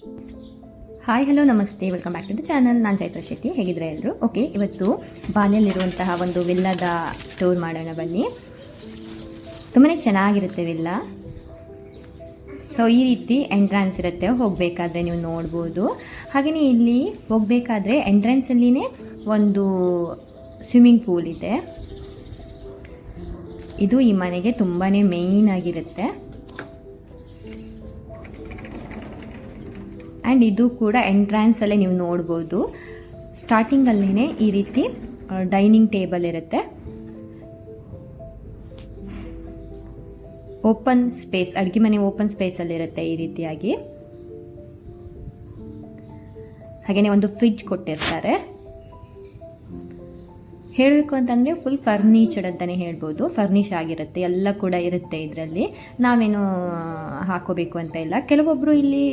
Hi hello ನಮಸ್ತೆ. Welcome back to the channel ನಾನು ಚೈತ್ರ ಶೆಟ್ಟಿ. ಹೇಗಿದ್ರೆ ಎಲ್ಲರೂ? ಓಕೆ ಇವತ್ತು ಬಾಲ್ಯಲ್ಲಿರುವಂತಹ ಒಂದು ವಿಲ್ಲದ ಟೂರ್ ಮಾಡೋಣ ಬನ್ನಿ. ತುಂಬಾ ಚೆನ್ನಾಗಿರುತ್ತೆ ವಿಲ್ಲ. ಸೊ ಈ ರೀತಿ ಎಂಟ್ರೆನ್ಸ್ ಇರುತ್ತೆ. ಹೋಗಬೇಕಾದ್ರೆ ನೀವು ನೋಡ್ಬೋದು. ಹಾಗೆಯೇ ಇಲ್ಲಿ ಹೋಗಬೇಕಾದ್ರೆ ಎಂಟ್ರೆನ್ಸಲ್ಲಿನೇ ಒಂದು ಸ್ವಿಮ್ಮಿಂಗ್ ಪೂಲ್ ಇದೆ. ಇದು ಈ ಮನೆಗೆ ತುಂಬಾ ಮೇಯ್ನ್ ಆಗಿರುತ್ತೆ. ಆ್ಯಂಡ್ ಇದು ಕೂಡ ಎಂಟ್ರೆನ್ಸಲ್ಲೇ ನೀವು ನೋಡ್ಬೋದು. ಸ್ಟಾರ್ಟಿಂಗಲ್ಲೇ ಈ ರೀತಿ ಡೈನಿಂಗ್ ಟೇಬಲ್ ಇರುತ್ತೆ. ಓಪನ್ ಸ್ಪೇಸ್ ಅಡುಗೆ ಮನೆ ಓಪನ್ ಸ್ಪೇಸಲ್ಲಿರುತ್ತೆ ಈ ರೀತಿಯಾಗಿ. ಹಾಗೆಯೇ ಒಂದು ಫ್ರಿಡ್ಜ್ ಕೊಟ್ಟಿರ್ತಾರೆ. ಹೇಳಬೇಕು ಅಂತಂದರೆ ಫುಲ್ ಫರ್ನಿಚರ್ ಅಂತಲೇ ಹೇಳ್ಬೋದು. ಫರ್ನಿಷ್ ಆಗಿರುತ್ತೆ, ಎಲ್ಲ ಕೂಡ ಇರುತ್ತೆ ಇದರಲ್ಲಿ. ನಾವೇನು ಹಾಕೋಬೇಕು ಅಂತ ಇಲ್ಲ. ಕೆಲವೊಬ್ಬರು ಇಲ್ಲಿ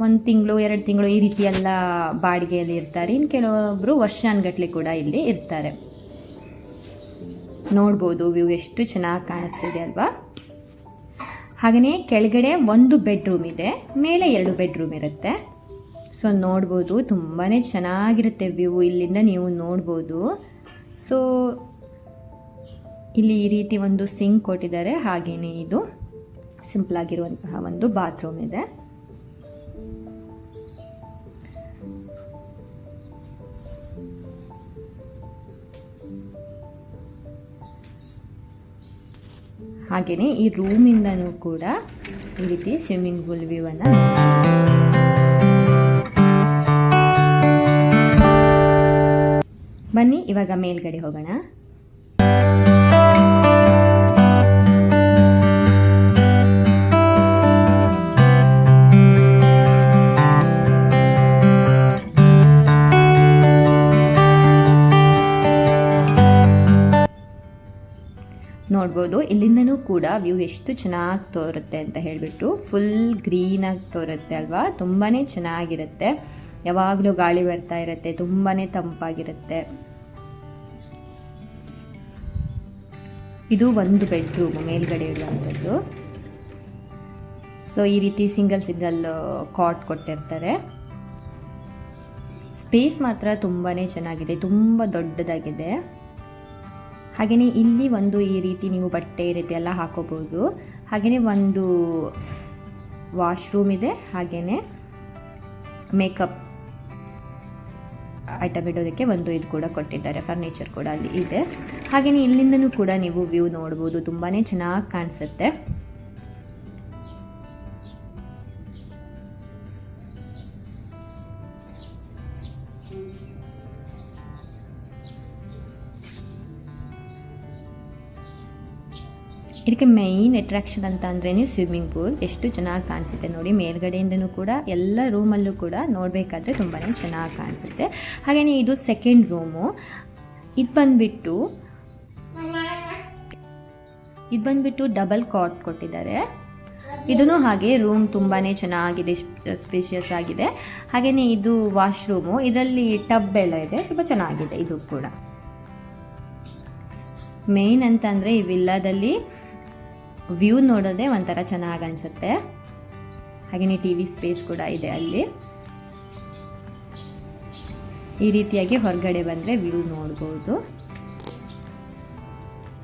ಒಂದು ತಿಂಗಳು, ಎರಡು ತಿಂಗಳು ಈ ರೀತಿ ಎಲ್ಲ ಬಾಡಿಗೆಯಲ್ಲಿ ಇರ್ತಾರೆ. ಇನ್ನು ಕೆಲವೊಬ್ಬರು ವರ್ಷಾನ್ಗಟ್ಲೆ ಕೂಡ ಇಲ್ಲಿ ಇರ್ತಾರೆ. ನೋಡ್ಬೋದು ವ್ಯೂ ಎಷ್ಟು ಚೆನ್ನಾಗಿ ಕಾಣಿಸ್ತಿದೆ ಅಲ್ವಾ? ಹಾಗೆಯೇ ಕೆಳಗಡೆ ಒಂದು ಬೆಡ್ರೂಮ್ ಇದೆ, ಮೇಲೆ ಎರಡು ಬೆಡ್ರೂಮ್ ಇರುತ್ತೆ. ಸೊ, ನೋಡ್ಬೋದು ತುಂಬಾ ಚೆನ್ನಾಗಿರುತ್ತೆ ವ್ಯೂ ಇಲ್ಲಿಂದ ನೀವು ನೋಡ್ಬೋದು. ಸೊ, ಇಲ್ಲಿ ಈ ರೀತಿ ಒಂದು ಸಿಂಕ್ ಕೊಟ್ಟಿದ್ದಾರೆ ಹಾಗೆಯೇ ಇದು. ಸಿಂಪಲ್ ಆಗಿರುವಂತಹ ಒಂದು ಬಾತ್ರೂಮ್ ಇದೆ. ಹಾಗೆಯೇ ಈ ರೂಮಿಂದನೂ ಕೂಡ ಈ ರೀತಿ ಸ್ವಿಮ್ಮಿಂಗ್ ಪೂಲ್ ವ್ಯೂವನ್ನು ಬನ್ನಿ ಇವಾಗ ಮೇಲ್ಗಡೆ ಹೋಗೋಣ. ನೋಡ್ಬೋದು. ಇಲ್ಲಿಂದನೂ ಕೂಡ ವ್ಯೂ ಎಷ್ಟು ಚೆನ್ನಾಗಿ ತೋರುತ್ತೆ ಅಂತ ಹೇಳಿಬಿಟ್ಟು ಫುಲ್ ಗ್ರೀನಾಗಿ ತೋರುತ್ತೆ ಅಲ್ವಾ? ತುಂಬಾ ಚೆನ್ನಾಗಿರುತ್ತೆ. ಯಾವಾಗಲೂ ಗಾಳಿ ಬರ್ತಾ ಇರುತ್ತೆ ತುಂಬಾ ತಂಪಾಗಿರುತ್ತೆ. ಇದು ಒಂದು ಬೆಡ್ರೂಮ್ ಮೇಲ್ಗಡೆ ಇರುವಂಥದ್ದು. ಸೊ, ಈ ರೀತಿ ಸಿಂಗಲ್ ಸಿಂಗಲ್ ಕಾಟ್ ಕೊಟ್ಟಿರ್ತಾರೆ. ಸ್ಪೇಸ್ ಮಾತ್ರ ತುಂಬಾ ಚೆನ್ನಾಗಿದೆ, ತುಂಬ ದೊಡ್ಡದಾಗಿದೆ. ಹಾಗೆಯೇ ಇಲ್ಲಿ ಒಂದು ಈ ರೀತಿ ನೀವು ಬಟ್ಟೆ ಈ ರೀತಿ ಎಲ್ಲ ಹಾಕೋಬೋದು. ಹಾಗೆಯೇ ಒಂದು ವಾಶ್ರೂಮ್ ಇದೆ ಹಾಗೆಯೇ ಮೇಕಪ್ ಐಟಮ್ ಇಡೋದಕ್ಕೆ ಒಂದು ಇದು ಕೂಡ ಕೊಟ್ಟಿದ್ದಾರೆ ಫರ್ನಿಚರ್ ಕೂಡ ಅಲ್ಲಿ ಇದೆ. ಹಾಗೆಯೇ ಇಲ್ಲಿಂದನೂ ಕೂಡ ನೀವು ವ್ಯೂ ನೋಡ್ಬೋದು ತುಂಬಾ ಚೆನ್ನಾಗಿ ಕಾಣಿಸುತ್ತೆ. ಇದಕ್ಕೆ ಮೈನ್ ಅಟ್ರಾಕ್ಷನ್ ಅಂತ ಅಂದ್ರೇ ಸ್ವಿಮ್ಮಿಂಗ್ ಪೂಲ್ ಎಷ್ಟು ಚೆನ್ನಾಗಿ ಕಾಣಿಸುತ್ತೆ ನೋಡಿ, ಮೇಲ್ಗಡೆಯಿಂದನೂ ಕೂಡ, ಎಲ್ಲ ರೂಮಲ್ಲೂ ಕೂಡ ನೋಡಬೇಕಾದ್ರೆ ತುಂಬಾ ಚೆನ್ನಾಗಿ ಕಾಣಿಸುತ್ತೆ. ಹಾಗೆಯೇ ಇದು ಸೆಕೆಂಡ್ ರೂಮು ಇದು ಬಂದುಬಿಟ್ಟು ಇದು ಬಂದುಬಿಟ್ಟು ಡಬಲ್ ಕಾಟ್ ಕೊಟ್ಟಿದ್ದಾರೆ. ಇದೂ ಹಾಗೆ ರೂಮ್ ತುಂಬಾ ಚೆನ್ನಾಗಿದೆ ಸ್ಪೇಷಿಯಸ್ ಆಗಿದೆ. ಹಾಗೆಯೇ ಇದು ವಾಶ್ರೂಮು ಇದರಲ್ಲಿ ಟಬ್ ಎಲ್ಲ ಇದೆ, ತುಂಬ ಚೆನ್ನಾಗಿದೆ ಇದು ಕೂಡ. ಮೇನ್ ಅಂತಂದರೆ ಈ ವಿಲ್ಲಾದಲ್ಲಿ ವ್ಯೂ ನೋಡೋದೆ ಒಂಥರ ಚೆನ್ನಾಗಿ ಅನಿಸುತ್ತೆ. ಹಾಗೆಯೇ ಟಿ ವಿ ಸ್ಪೇಸ್ ಕೂಡ ಇದೆ ಅಲ್ಲಿ. ಈ ರೀತಿಯಾಗಿ ಹೊರಗಡೆ ಬಂದರೆ ವ್ಯೂ ನೋಡ್ಬೋದು.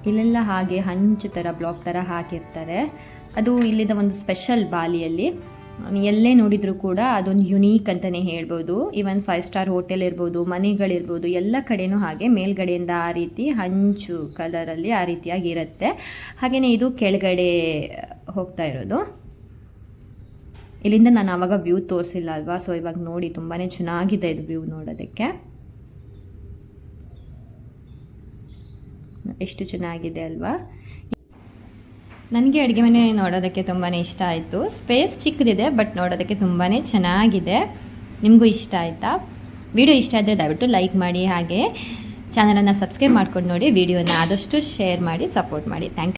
ಇಲ್ಲೆಲ್ಲ ಹಾಗೆ ಹಂಚು ಥರ ಬ್ಲಾಕ್ ಥರ ಹಾಕಿರ್ತಾರೆ. ಅದು ಇಲ್ಲಿದ ಒಂದು ಸ್ಪೆಷಲ್ ಬಾಲಿಯಲ್ಲಿ. ಎಲ್ಲೇ ನೋಡಿದರೂ ಕೂಡ ಅದೊಂದು ಯುನೀಕ್ ಅಂತಲೇ ಹೇಳ್ಬೋದು. ಈವನ್ ಫೈವ್ ಸ್ಟಾರ್ ಹೋಟೆಲ್ ಇರ್ಬೋದು, ಮನೆಗಳಿರ್ಬೋದು, ಎಲ್ಲ ಕಡೆನೂ ಹಾಗೆ ಮೇಲ್ಗಡೆಯಿಂದ ಆ ರೀತಿ ಹಂಚು ಕಲರಲ್ಲಿ ಆ ರೀತಿಯಾಗಿ ಇರುತ್ತೆ. ಹಾಗೆಯೇ ಇದು ಕೆಳಗಡೆ ಹೋಗ್ತಾ ಇರೋದು. ಇಲ್ಲಿಂದ ನಾನು ಆವಾಗ ವ್ಯೂ ತೋರಿಸಿಲ್ಲ ಅಲ್ವಾ? ಸೊ ಇವಾಗ ನೋಡಿ ತುಂಬಾ ಚೆನ್ನಾಗಿದೆ ಇದು ವ್ಯೂ ನೋಡೋದಕ್ಕೆ. ಎಷ್ಟು ಚೆನ್ನಾಗಿದೆ ಅಲ್ವಾ? ನನಗೆ ಅಡುಗೆ ಮನೆ ನೋಡೋದಕ್ಕೆ ತುಂಬಾ ಇಷ್ಟ ಆಯಿತು. ಸ್ಪೇಸ್ ಚಿಕ್ಕದಿದೆ ಬಟ್ ನೋಡೋದಕ್ಕೆ ತುಂಬಾ ಚೆನ್ನಾಗಿದೆ. ನಿಮಗೂ ಇಷ್ಟ ಆಯಿತಾ? ವಿಡಿಯೋ ಇಷ್ಟ ಆದರೆ ದಯವಿಟ್ಟು ಲೈಕ್ ಮಾಡಿ ಹಾಗೆ ಚಾನಲನ್ನು ಸಬ್ಸ್ಕ್ರೈಬ್ ಮಾಡ್ಕೊಂಡು ನೋಡಿ, ವಿಡಿಯೋನ ಆದಷ್ಟು ಶೇರ್ ಮಾಡಿ ಸಪೋರ್ಟ್ ಮಾಡಿ. ಥ್ಯಾಂಕ್